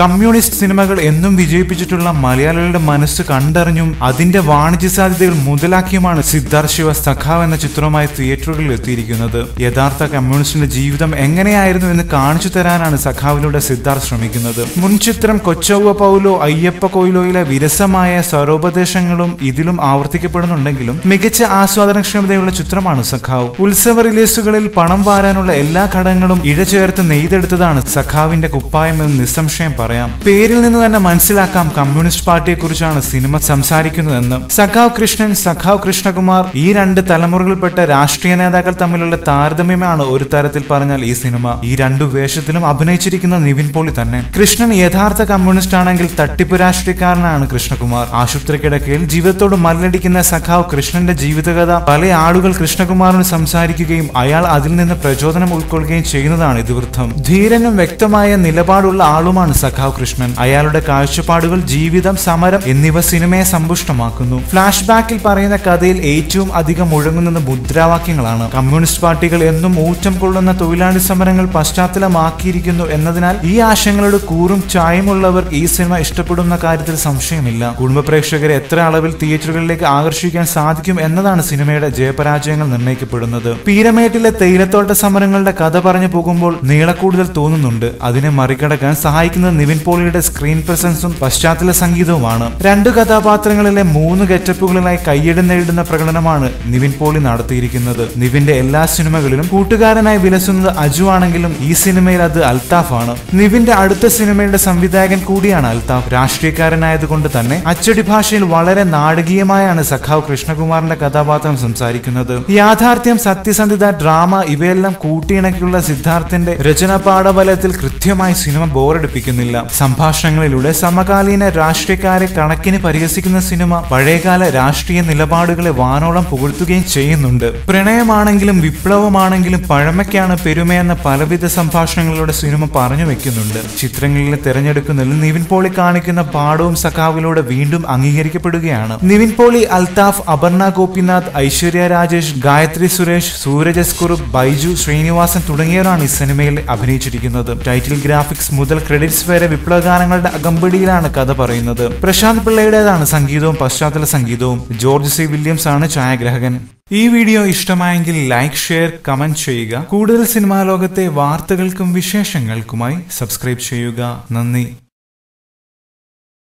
Communist സിനിമകൾ എന്നും വിജയിപ്പിച്ചിട്ടുള്ള മലയാളികളുടെ മനസ്സ് കണ്ടറിഞ്ഞും അതിന്റെ വാണിജ്യ സാധ്യതകൾ മുതലാക്കിയുമാണ് സിദ്ധാർത്ഥ് ശിവ സഖാവ് എന്ന ചിത്രവുമായി തിയേറ്ററുകളിൽ എത്തിയിരിക്കുന്നത്. യഥാർത്ഥ കമ്മ്യൂണിസ്റ്റിന്റെ ജീവിതം എങ്ങനെയായിരുന്നു എന്ന് കാണിച്ചു തരാനാണ് സഖാവിലൂടെ സിദ്ധാർത്ഥ് ശ്രമിക്കുന്നത്. മുൻ ചിത്രം കൊച്ചൗവ പൗലോ അയ്യപ്പ കൊയിലോയിലെ വിരസമായ സ്വരോപദേശങ്ങളും ഇതിലും ആവർത്തിക്കപ്പെടുന്നുണ്ടെങ്കിലും മികച്ച ആസ്വാദനക്ഷമതയുള്ള ചിത്രമാണ് സഖാവ്. ഉത്സവ റിലീസുകളിൽ പണം വാരാനുള്ള എല്ലാ ഘടകങ്ങളും ഇഴചേർത്ത് നെയ്തെടുത്തതാണ് സഖാവിന്റെ കുപ്പായം എന്ന് നിസ്സംശയം പറയാം. പേരിൽ നിന്ന് തന്നെ മനസ്സിലാക്കാം കമ്മ്യൂണിസ്റ്റ് പാർട്ടിയെ കുറിച്ചാണ് സിനിമ സംസാരിക്കുന്നതെന്ന്. സഖാവ് കൃഷ്ണൻ സഖാവ് കൃഷ്ണകുമാർ ഈ രണ്ട് തലമുറകളിൽപ്പെട്ട രാഷ്ട്രീയ നേതാക്കൾ തമ്മിലുള്ള താരതമ്യമാണ് ഒരു തരത്തിൽ പറഞ്ഞാൽ ഈ സിനിമ. ഈ രണ്ടു വേഷത്തിലും അഭിനയിച്ചിരിക്കുന്ന നിവിൻ പോളി തന്നെ. കൃഷ്ണൻ യഥാർത്ഥ കമ്മ്യൂണിസ്റ്റ് ആണെങ്കിൽ തട്ടിപ്പ് രാഷ്ട്രീയക്കാരനാണ് കൃഷ്ണകുമാർ. ആശുപത്രി കിടക്കയിൽ ജീവിതത്തോട് മല്ലടിക്കുന്ന സഖാവ് കൃഷ്ണന്റെ ജീവിതകഥ പല ആളുകൾ കൃഷ്ണകുമാറിന് സംസാരിക്കുകയും അയാൾ അതിൽ നിന്ന് പ്രചോദനം ഉൾക്കൊള്ളുകയും ചെയ്യുന്നതാണ് ഇതിവൃത്തം. ധീരനും വ്യക്തമായ നിലപാടുള്ള ആളുമാണ് സഖാവ് കൃഷ്ണൻ അയാളുടെ കാഴ്ചപ്പാടുകൾ ജീവിതം സമരം എന്നിവ സിനിമയെ സമ്പുഷ്ടമാക്കുന്നു. ഫ്ലാഷ് ബാക്കിൽ പറയുന്ന കഥയിൽ ഏറ്റവും അധികം മുഴങ്ങുന്നത് മുദ്രാവാക്യങ്ങളാണ്. കമ്മ്യൂണിസ്റ്റ് പാർട്ടികൾ എന്നും ഊറ്റം കൊള്ളുന്ന തൊഴിലാളി സമരങ്ങൾ പശ്ചാത്തലമാക്കിയിരിക്കുന്നു എന്നതിനാൽ ഈ ആശയങ്ങളുടെ കൂറും ചായമുള്ളവർ ഈ സിനിമ ഇഷ്ടപ്പെടുന്ന കാര്യത്തിൽ സംശയമില്ല. കുടുംബ പ്രേക്ഷകരെ എത്ര അളവിൽ തിയേറ്ററുകളിലേക്ക് ആകർഷിക്കാൻ സാധിക്കും എന്നതാണ് സിനിമയുടെ ജയപരാജയങ്ങൾ നിർണയിക്കപ്പെടുന്നത്. പീരമേട്ടിലെ തേയിലത്തോട്ട സമരങ്ങളുടെ കഥ പറഞ്ഞു പോകുമ്പോൾ നീളക്കൂടുതൽ തോന്നുന്നുണ്ട്. അതിനെ മറികടക്കാൻ സഹായിക്കുന്നത് നിവിൻ പോളിയുടെ സ്ക്രീൻ പ്രസൻസും പശ്ചാത്തല സംഗീതവുമാണ്. രണ്ട് കഥാപാത്രങ്ങളിലെ മൂന്ന് ഗെറ്റപ്പുകളിലായി കയ്യടി നേടുന്ന പ്രകടനമാണ് നിവിൻ പോളി നടത്തിയിരിക്കുന്നത്. നിവിന്റെ എല്ലാ സിനിമകളിലും കൂട്ടുകാരനായി വിലസുന്നത് അജു ആണെങ്കിലും ഈ സിനിമയിൽ അത് അൽത്താഫ് ആണ് നിവിന്റെ അടുത്ത സിനിമയുടെ സംവിധായകൻ കൂടിയാണ് അൽത്താഫ് രാഷ്ട്രീയക്കാരനായതുകൊണ്ട് തന്നെ അച്ചടി ഭാഷയിൽ വളരെ നാടകീയമായാണ് സഖാവ് കൃഷ്ണകുമാറിന്റെ കഥാപാത്രം സംസാരിക്കുന്നത്. യാഥാർത്ഥ്യം സത്യസന്ധത ഡ്രാമ ഇവയെല്ലാം കൂട്ടിയിണക്കിയുള്ള സിദ്ധാർത്ഥിന്റെ രചനാ പാഠബലത്തിൽ കൃത്യമായി സിനിമ ബോറടിപ്പിക്കുന്നില്ല. സംഭാഷണങ്ങളിലൂടെ സമകാലീന രാഷ്ട്രീയക്കാരെ കണക്കിന് പരിഹസിക്കുന്ന സിനിമ പഴയകാല രാഷ്ട്രീയ നിലപാടുകളെ വാനോളം പുകഴ്ത്തുകയും ചെയ്യുന്നുണ്ട്. പ്രണയമാണെങ്കിലും വിപ്ലവമാണെങ്കിലും പഴമയ്ക്കാണ് പെരുമയെന്ന പലവിധ സംഭാഷണങ്ങളിലൂടെ സിനിമ പറഞ്ഞു വെക്കുന്നുണ്ട്. ചിത്രങ്ങളിൽ തിരഞ്ഞെടുക്കുന്നതിൽ നിവിൻ പോളി കാണിക്കുന്ന പാടവും സഖാവിലൂടെ വീണ്ടും അംഗീകരിക്കപ്പെടുകയാണ്. നിവിൻ പോളി അൽതാഫ് അപർണ ഗോപിനാഥ് ഐശ്വര്യ രാജേഷ് ഗായത്രി സുരേഷ് സൂരജ് എസ് കുറുപ്പ് ബൈജു ശ്രീനിവാസൻ തുടങ്ങിയവരാണ് ഈ സിനിമയിൽ അഭിനയിച്ചിരിക്കുന്നത്. ടൈറ്റിൽ ഗ്രാഫിക്സ് മുതൽ ക്രെഡിറ്റ്സ് വരെ വിപ്ലവഗാനങ്ങളുടെ അകമ്പടിയിലാണ് കഥ പറയുന്നത്. പ്രശാന്ത് പിള്ളയുടേതാണ് സംഗീതവും പശ്ചാത്തല സംഗീതവും. ജോർജ് സി വില്യംസ് ആണ് ഛായാഗ്രാഹകൻ. ഈ വീഡിയോ ഇഷ്ടമായെങ്കിൽ ലൈക്ക് ഷെയർ കമന്റ് ചെയ്യുക. കൂടുതൽ സിനിമാ ലോകത്തെ വാർത്തകൾക്കും വിശേഷങ്ങൾക്കുമായി സബ്സ്ക്രൈബ് ചെയ്യുക. നന്ദി.